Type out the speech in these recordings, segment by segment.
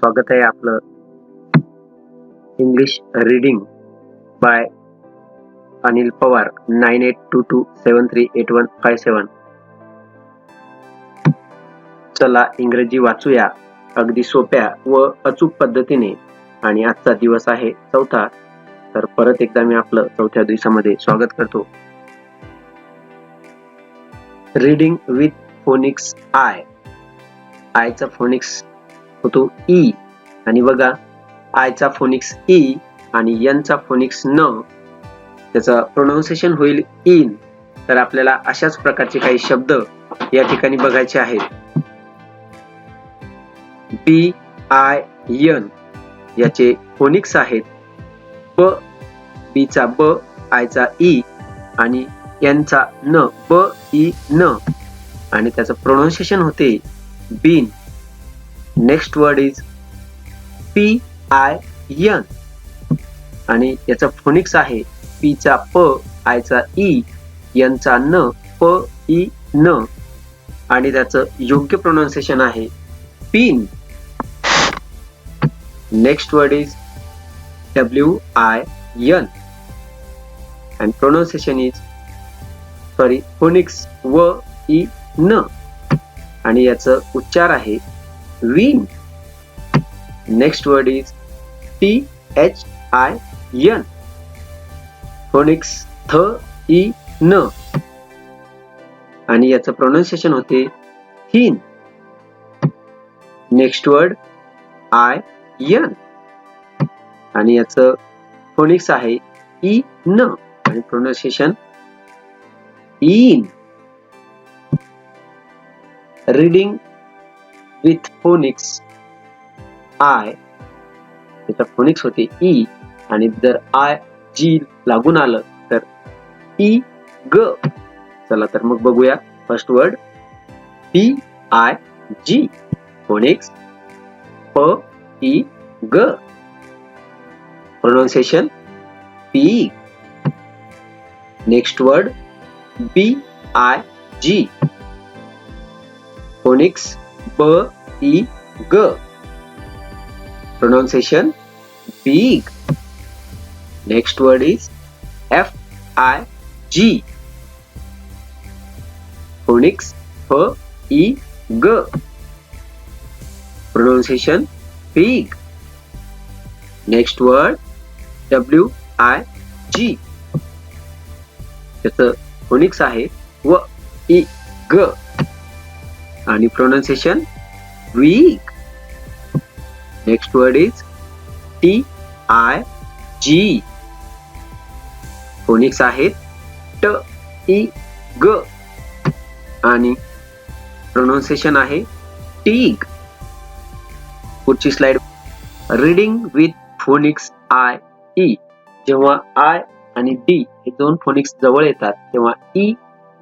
स्वागत आहे आपलं English reading by Anil Pawar nine eight two two seven three eight one five seven चला इंग्रजी वाचूया. अगदी सोप्या व अचूक पद्धतीने आणि आजचा दिवस आहे चौथा. तर परत एकदा मी आपलं चौथ्या दिवसामध्ये स्वागत करतो. रीडिंग विथ फोनिक्स आय आयचा फोनिक्स होतो ई e. आणि बघा आयचा फोनिक्स ई आणि यनचा फोनिक्स न त्याचं प्रोनाऊन्सिएशन होईल इन तर आपल्याला अशाच प्रकारचे काही शब्द या ठिकाणी बघायचे आहेत. बी आय यन याचे फोनिक्स आहेत. ब बीचा e ब आयचा ई आणि यांचा न ब ई न आणि त्याचं प्रोनाऊन्सिएशन होते bean next word is P I N आणि याचा फोनिक्स आहे पीचा प आयचा ई e, यनचा न प ई न आणि त्याचं योग्य प्रोनाउन्सिएशन आहे pin next word is W I N and pronunciation is sorry phonics व ई न आणि याचं उच्चार आहे win. Next word is T H I N. Phonics थ ई न आणि याचं प्रोनाउन्सिएशन होते हिन नेक्स्ट वर्ड आय यन आणि याचं फोनिक्स आहे ई न आणि pronunciation in reading with phonics I त्याच्या फोनिक्स होते ई आणि जर आय जी लागून आलं तर ई ग चला तर मग बघूया first word P I G phonics प ई ग pronunciation P next word B I G phonics ब ई ग pronunciation big next word is f i g phonics f e g pronunciation big next word w i g त्याचं phonics आहे व ई ग आणि pronunciation week next word is T I G phonics आहेत ट ई ग आणि प्रोनाउन्सिएशन आहे टीग पुढची slide reading with phonics I E जेव्हा आय आणि डी हे दोन फोनिक्स जवळ येतात तेव्हा ई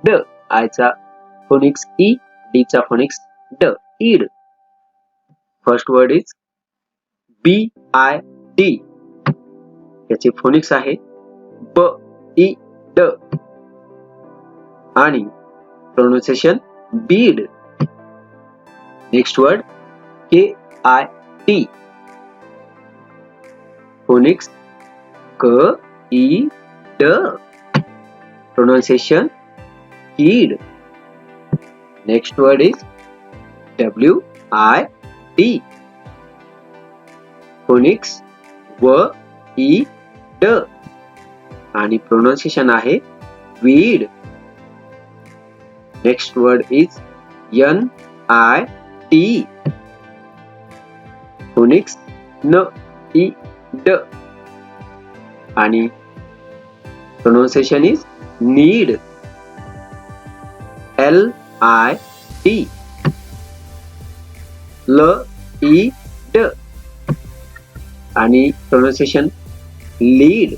ड आयचा फोनिक्स ई डी चा फोनिक्स ड ईड. First word is B I D याचे फोनिक्स आहे ब ई ड. आणि pronunciation bead next word K I T phonics क ई ड pronunciation kid next word is W I D. Phonics व ई ड आणि प्रोनाउन्सिएशन आहे wid next word is N I T phonics न ई ड आणि pronunciation is nid L I D ल ई ड आणि प्रोनाउन्सिएशन लीड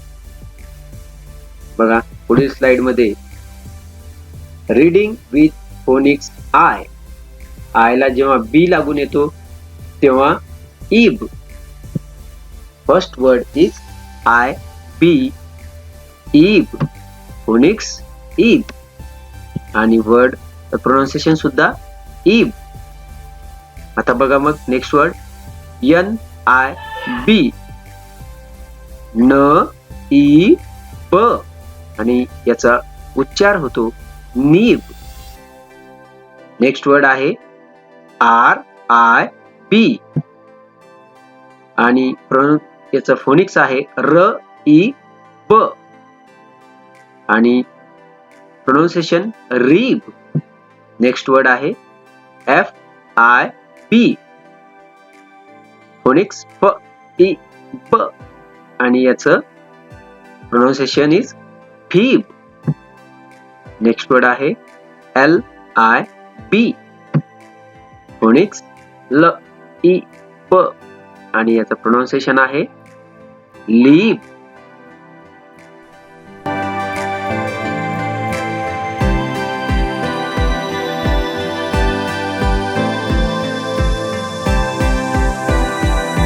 बघा पुढील स्लाइडमध्ये रीडिंग विथ फोनिक्स आय आयला जेव्हा बी लागून येतो तेव्हा इब first word is I B इब फोनिक्स इब आणि वर्ड तर प्रोनाऊन्सिएशन सुद्धा इब आता बघा मग next word N I B न ई ब आणि याचा उच्चार होतो नीब. नेक्स्ट वर्ड आहे आर आय बी आणि याचा याचं फोनिक्स आहे र ई ब आणि प्रोनाऊन्सिएशन रीब नेक्स्ट वर्ड आहे एफ आय पी फोनिक्स प ई प आणि याचं प्रोनाउन्सिएशन इज फीब नेक्स्ट वर्ड आहे एल आय बी फोनिक्स ल ई प आणि याचं प्रोनाउन्सिएशन आहे लीप